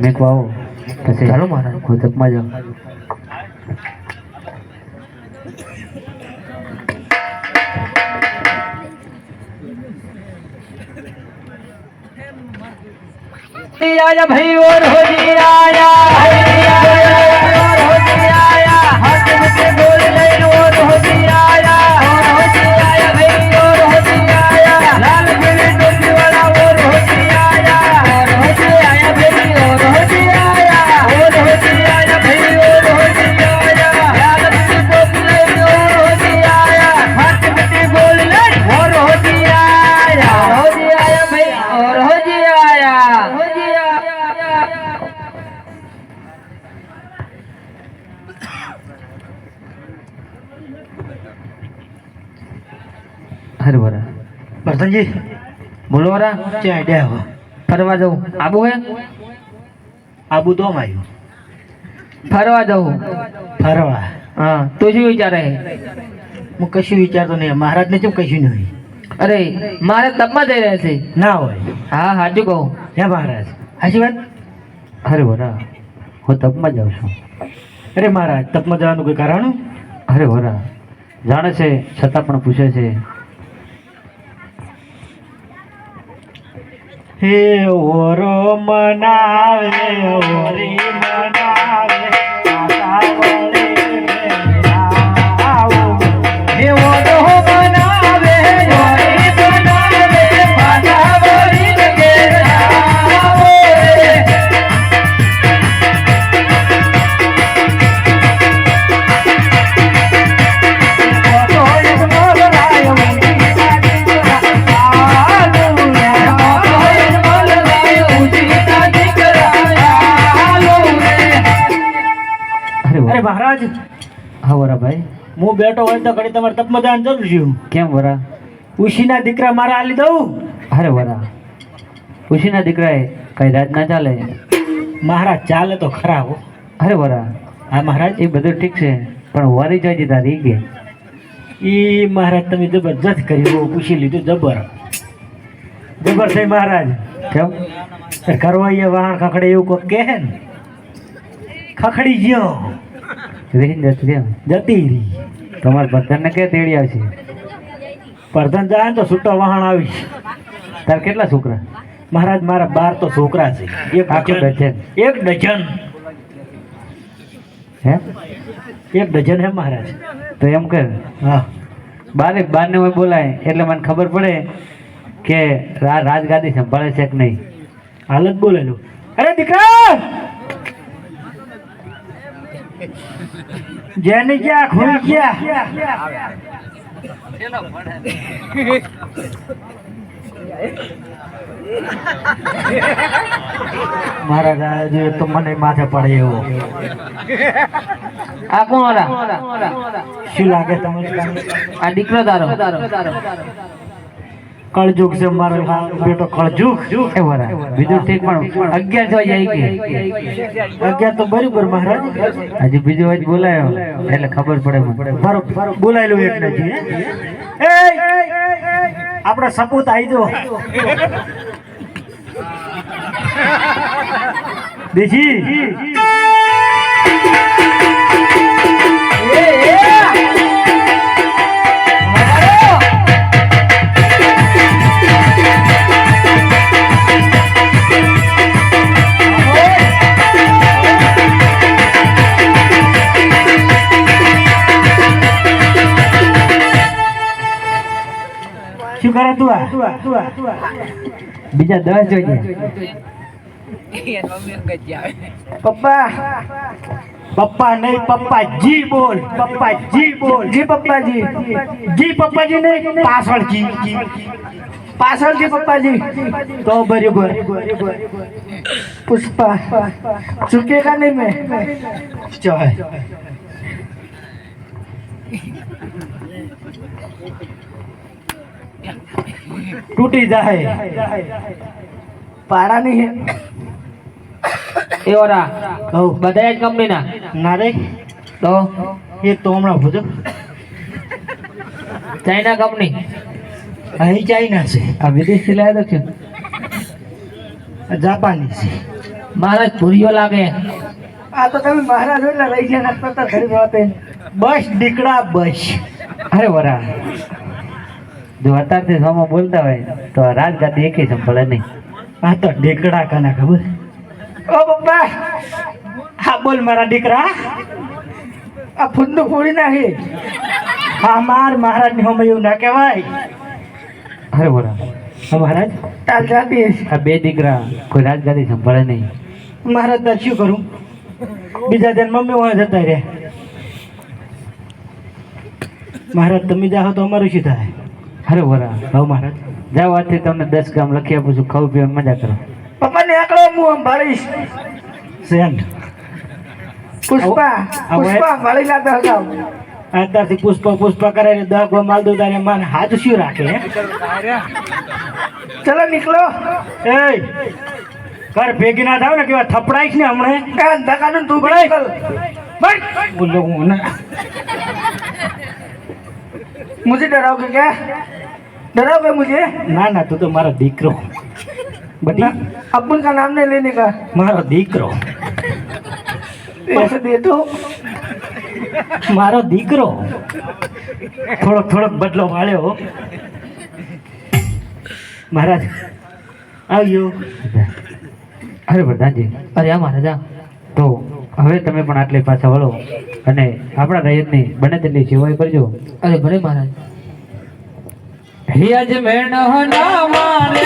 મેં કહું આવો પછી ચાલો મહારાજ. હું તપમાં જાઉં आया भाई और हो जी आया હરે વરા બર્તનજી બોલો વરા ક્યાં આઈડિયા હો ફરવા જવું. આબુ હે? આબુ તો આવ્યું ફરવા જવું. ફરવા? હા તો શું વિચારે? હે કશું વિચારતો નહીં. મહારાજને કેમ કશું નહીં અરે મારે તપમાં જઈ રહ્યા છે. ના હોય. હા સાચું કહું. હે મહારાજ? હાચી વાત? અરે વરા હું તપમાં જાઉં છું. અરે મહારાજ તપમાં જવાનું કોઈ કારણ? અરે વરા જાણે છે છતાં પણ પૂછે છે. હે ઓરો મનાવે ઓરી મનાવે. અરે મહારાજ. હા વરા ભાઈ. હું બેઠો હોય તો ઘડી તમારે તપમદાન જરૂર છું કેમ વરા? ઉશીના દીકરા મારા આલી દઉં. અરે વરા. ઉશીના દીકરાએ કઈ રાત ના ચાલે? મહારાજ ચાલે તો ખરા હો. અરે વરા. હા મહારાજ. એ બધું ઠીક છે પણ વારી જાય તારી કે. એ મહારાજ તમે જબરજસ્ત કર્યું પૂછી લીધું જબર. જબર છે મહારાજ. કેમ? કરવાઈએ વાહણ ખખડે એવું કોક કહે ને? ખખડી ગયો રહી જતી રહી. તમારા કે તેડી આવશે? પ્રધાન જાય ને તો છૂટો વાહણ આવીશ. તાર કેટલા છોકરા? મહારાજ મારા બાર તો છોકરા છે. એક આખું ડઝન ડઝન. એક ડઝન હે? એક ડઝન હે મહારાજ. તો એમ કર. હા. બારે બારને હોય બોલાય. એટલે મને ખબર પડે કે રાજગાદી સંભાળે છે કે નહીં? હાલત બોલેલું. અરે દીકરા! જેની ગયા ખોઈ ગયા મારા રાજ તો મને માથે પડે એવો. આ કોણ શું લાગે તમને? આ દીકરો તારો. કળજુગ છે મારો બેટો કળજુક એ વરા. બીજું ઠીક પણ અગિયાર થવા જાય કે અગિયાર તો બરાબર મહારાજ. હજી બીજું હોય બોલાયો. એટલે ખબર પડે મારો બોલાયેલું એક નથી આપણે સપૂત આવી જો દેશી? શું કરે તું આ બીજા દસ જોઈએ પપ્પા પપ્પા નહીં પપ્પા જી બોલ પપ્પા જી બોલ જી પપ્પાજી જી પપ્પાજી નહીં પાછળ જી પાછળ જી પપ્પાજી તો બરાબર પુષ્પા ચૂકેગા નહીં મેં ચાલ તૂટી જાય. પારા નહીં એ ઓરા કહું. બધા જ કંપનીના. ના રે. તો? એ તો હમણાં ભૂજો. China company. અહીં ચાઇના છે. આ વિદેશથી લાવ્યા તો છે જાપાની છે. મહારાજ પૂરીઓ લાગે. આ તો તમે મહારાજ એટલે લઈ ગયા નાખતા હતા બસ દીકડા બસ. અરે વરા. જો અત્યારથી સામો બોલતા હોય તો રાજગાદી એકે સંભળે નહીં. આ તો ઢીકડા કાના ખબર? ઓ પપ્પા! હા બોલ મારા દીકરા. આ ફૂંદું ફોડી નાખી. હા માર મહારાજની હોમે એવું ના કહેવાય. અરે હા મહારાજ? જાતી. આ બે દીકરા કોઈ રાજગાદી સંભળે નહીં. મહારાજ તાર શું કરું? બીજા દિન મમ્મી વहाँ જતા રહ્યા. મહારાજ તમે જાઓ તો અમારું શું થાય? અરે વરા હવ મહારાજ. જાઓ આજથી તમને દસ ગામ લખી આપું છું. ખાવ પીવાની મજા કરો. પપ્પાને આકડો હું સંભાળીશ. સેન્ટ પુષ્પા પુષ્પા ભાળી ના તો હગાવ અત્યારથી પુષ્પા પુષ્પા કરે ને દહ ગો માલ દઉં તારે. માન હાથ શું રાખે ચલો નીકળો. એ કર ભેગી ના થાવ ને કેવા થપડાઈશ ને હમણે? દકાનું તું બસ બોલો હું ના. मुझे डराओगे क्या डराओगे मुझे ना ना तू तो मारा દીકરો બટી अपन का नाम नहीं लेने का મારો દીકરો ऐसे दे दो મારો દીકરો થોડોક થોડોક બદલો વાળ્યો મહારાજ આવ્યો અરે પ્રધાનજી અરે આ મહારાજા તો હવે તમે પણ આટલી પાછા વળો અને આપણા રયતની બને તેટલી સેવાય કરજો. અરે ભલે મહારાજ. હિયાજ મેણ ના મારે